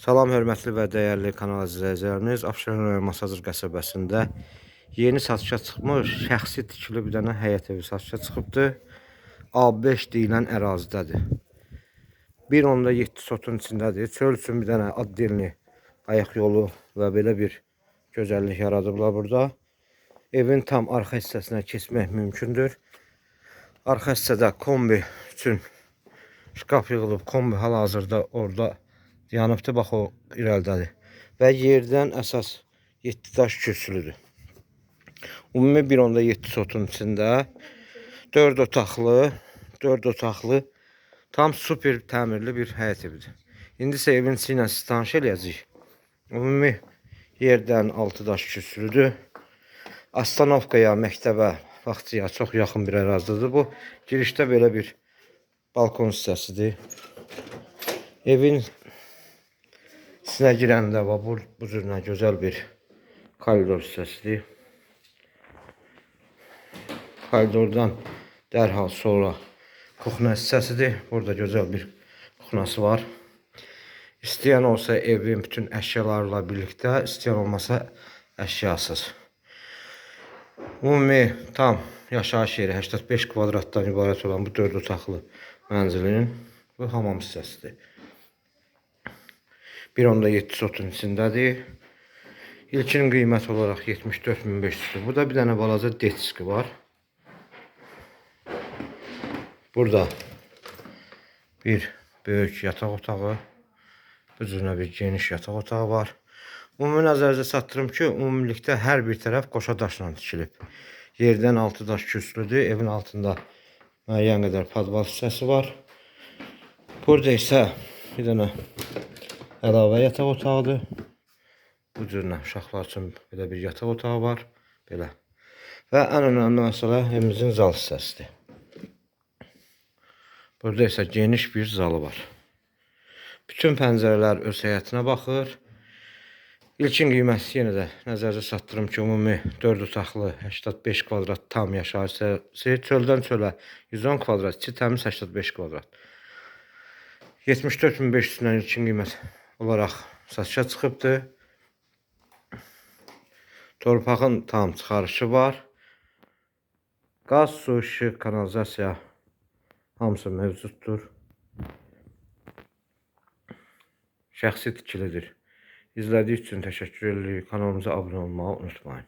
Salam hörmətli və dəyərli kanal izləyicilərimiz. Abşeron rayon Masazır qəsəbəsində yeni satışa çıxmış şəxsi tikili bir dənə həyət evi satışa çıxıbdı. A5 deyilən ərazidədir. 1.7 sotun içindədir. Çöl üçün bir dənə addelini ayaq yolu və belə bir gözəllik yaradıblar burada. Evin tam arxa hissəsinə keçmək mümkündür. Arxa hissədə kombi üçün şkaf yığılıb. Kombi hal-hazırda orada yanıbdı. Bax o irəlidədir. Və yerdən əsas 7 daş kürsülüdür. Ümumi 1.7 sotun içində 4 otaqlı, 4 otaqlı tam super təmirli bir həyət evidir. İndi isə evin içi ilə siz tanış eləyəcəyik. Ümumi yerdən 6 daş kürsülüdür. Astanovkaya, məktəbə, bağçaya çox yaxın bir ərazidir bu. Girişdə belə bir balkon hissəsidir. Evin içinə girəndə və bu, bu cürlə gözəl bir koridor hissəsidir. Koridordan dərhal sonra kuxna hissəsidir. Burada gözəl bir kuxnası var. İstəyən olsa evin bütün əşyalarla birlikdə, istəyən olmasa əşyasız. Ümumi tam yaşayış yeri 85 kvadratdan ibarət olan bu 4 otaqlı mənzilin bu hamam hissəsidir. 1.7 sotun içindədir. İlkin qiymət olaraq 74500-dür. Burada bir dənə balaca detski var. Burada bir böyük yataq otağı, bu bir geniş yataq otağı var. Ümumi nəzərinizə çatdırım ki, ümumilikdə hər bir tərəf qoşa daşla tikilib. Yerdən 6 daş küslüdür. Evin altında müəyyən qədər podval hissəsi var. Burada isə bir dənə əlavə yataq otağıdır. Bu cürlə uşaqlar üçün belə bir yataq otağı var. Belə. Və ən önəmli məsələ evimizin zal hissəsidir. Burada isə geniş bir zalı var. Bütün pəncərələr öz həyətinə baxır. İlkin qiyməti yenə də nəzərdə çatdırım ki, ümumi 4 otaqlı 85 kvadrat tam yaşayış hissəsi, çöldən çölə 110 kvadrat, içi təmiz 85 kvadrat. 74500-dən ilkin qiymət olaraq satışa çıxıbdı. Torpağın tam çıxarışı var. Qaz, su, işıq, kanalizasiya hamısı mövcuddur. Şəxsi tikilidir. İzlediğiniz için teşekkür ederim. Kanalımıza abone olmayı unutmayın.